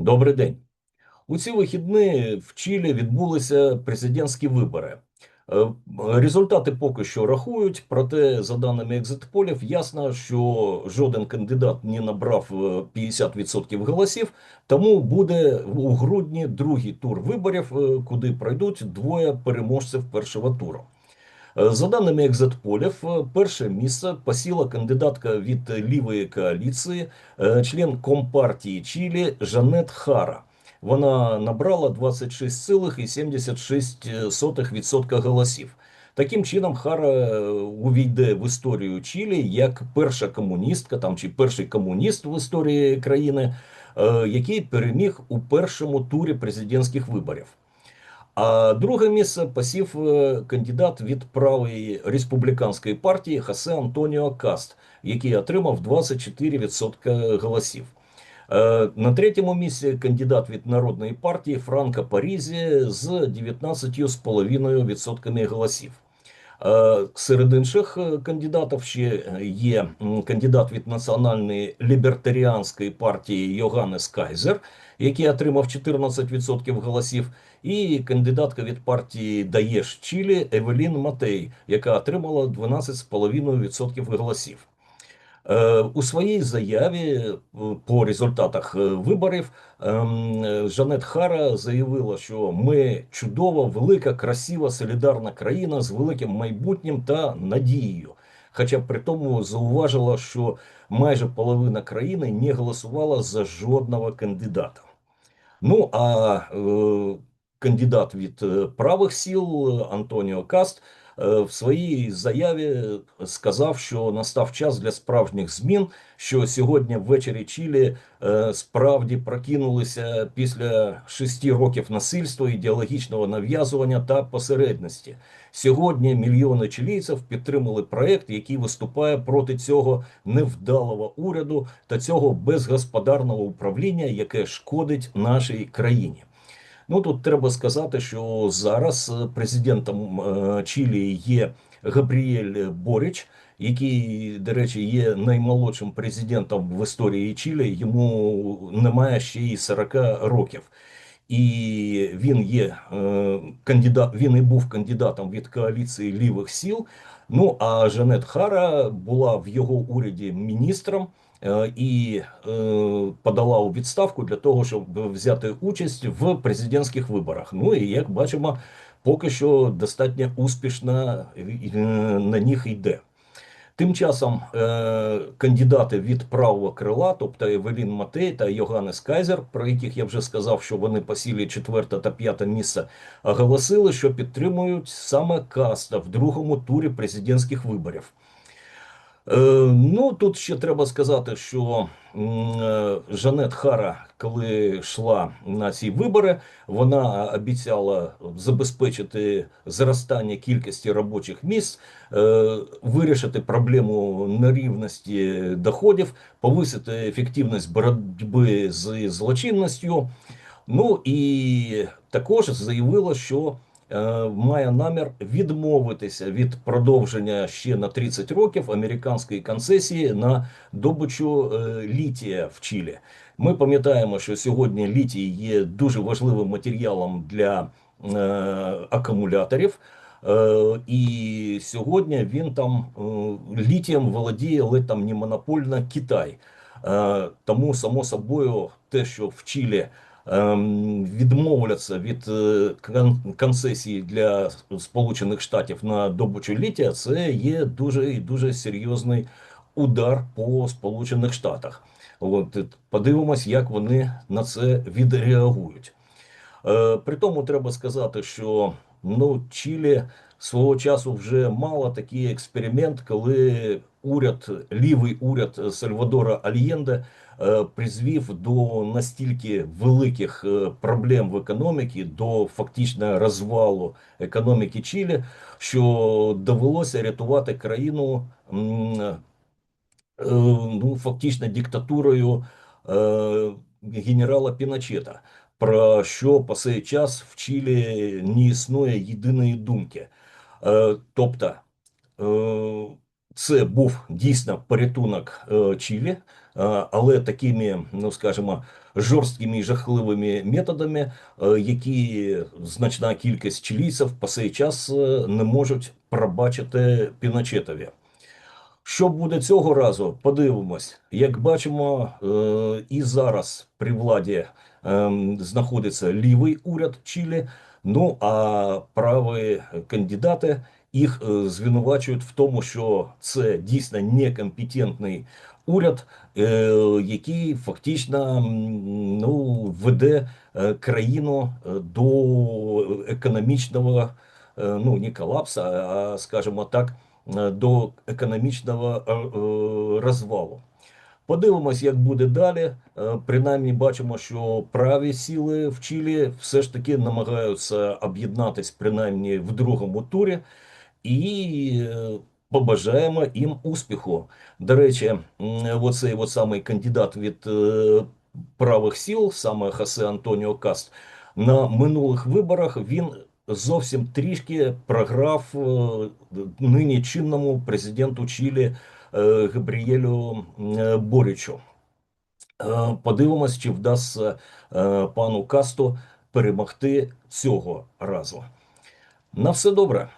Добрий день. У ці вихідні в Чилі відбулися президентські вибори. Е, Результати поки що рахують, проте, за даними екзитполів, ясно, що жоден кандидат не набрав е, 50% голосів, тому буде у грудні другий тур виборів, е, куди пройдуть двоє переможців першого туру. Е, За даними екзитполів, е, перше місце посіла кандидатка від лівої коаліції, е, член Компартії Чилі Жанет Хара. Вона набрала 26,76% голосів. Таким чином, Хара увійде в історію Чилі як перша комуністка, там чи перший комуніст в історії країни, який переміг у першому турі президентських виборів. А друге місце посів е, кандидат від правої республіканської партії Хосе Антоніо Каст, який отримав 24% голосів. Е, На третьому місці кандидат від народної партії Франко Парізі з 19,5% голосів. Е, Серед інших е, кандидатів ще є кандидат від національної лібертаріанської партії Йоганнес Кайзер, який отримав 14% голосів, і кандидатка від партії Даєш Чілі Евелін Матей, яка отримала 12,5% голосів. Е, У своїй заяві е, по результатах е, виборів ем, Жанет Хара заявила, що ми чудова, велика, красива, солідарна країна з великим майбутнім та надією. Хоча при тому зауважила, що майже половина країни не голосувала за жодного кандидата. Ну а е, кандидат від правих сіл Антоніо Каст в своїй заяві сказав, що настав час для справжніх змін. Що сьогодні ввечері Чилі е, справді прокинулися після шести років насильства, ідеологічного нав'язування та посередності. Сьогодні мільйони чилійців підтримали проект, який виступає проти цього невдалого уряду та цього безгосподарного управління, яке шкодить нашій країні. Ну тут треба сказати, що зараз е, президентом е, Чилі є Габріель Борич, який, до речі, є наймолодшим президентом в історії Чилі. Йому немає ще й 40 років. І він є е, кандидат, він і був кандидатом від коаліції лівих сіл. Ну а Жанет Хара була в його уряді міністром і е, подала у відставку для того, щоб взяти участь в президентських виборах. Ну і як бачимо, поки що достатньо успішно е, на них йде. Тим часом е, кандидати від правого крила, тобто Евелін Матей та Йоганнес Кайзер, про яких я вже сказав, що вони посілі четверте та п'яте місце, оголосили, що підтримують саме Каста в другому турі президентських виборів. Е, ну, тут ще треба сказати, що е, Жанет Хара, коли йшла на ці вибори, вона обіцяла забезпечити зростання кількості робочих місць, е, вирішити проблему нерівності доходів, повисити ефективність боротьби з злочинністю. Ну і також заявила, що має намір відмовитися від продовження ще на 30 років американської концесії на добичу е, літія в Чилі. Ми пам'ятаємо, що сьогодні літій є дуже важливим матеріалом для е, акумуляторів. Е, і сьогодні він там е, літієм володіє, але там не монопольно Китай. Е, тому, само собою, те, що в Чилі відмовляться від е, концесії для Сполучених Штатів на добичу літія, це є дуже і дуже серйозний удар по Сполучених Штатах. От подивимось, як вони на це відреагують. Е, При тому треба сказати, що ну, Чилі свого часу вже мало такий експеримент, коли уряд, лівий уряд Сальвадора Альєнде е, призвів до настільки великих е, проблем в економіці, до фактично розвалу економіки Чилі, що довелося рятувати країну е, ну, фактично диктатурою генерала Піночета, про що по цей час в Чилі не існує єдиної думки. Е, тобто, е, це був дійсно порятунок е, Чилі, але такими, ну скажімо, жорсткими і жахливими методами, які значна кількість чилійців по цей час не можуть пробачити Піночетові. Що буде цього разу? Подивимось. Як бачимо, і зараз при владі ем, знаходиться лівий уряд Чилі. Ну а праві кандидати їх е, звинувачують в тому, що це дійсно некомпетентний уряд, е, який фактично ну, веде е, країну до економічного, ну не колапсу, а скажімо так, до економічного розвалу. Подивимось, як буде далі. Е, Принаймні бачимо, що праві сили в Чилі все ж таки намагаються об'єднатись принаймні в другому турі, і е, побажаємо їм успіху. До речі, оцей от самий кандидат від е, правих сил, саме Хосе Антоніо Каст, на минулих виборах він зовсім трішки програв нині чинному президенту Чилі е, Габріелю е, Борічу. Е, Подивимось, чи вдасться пану Касту перемогти цього разу. На все добре.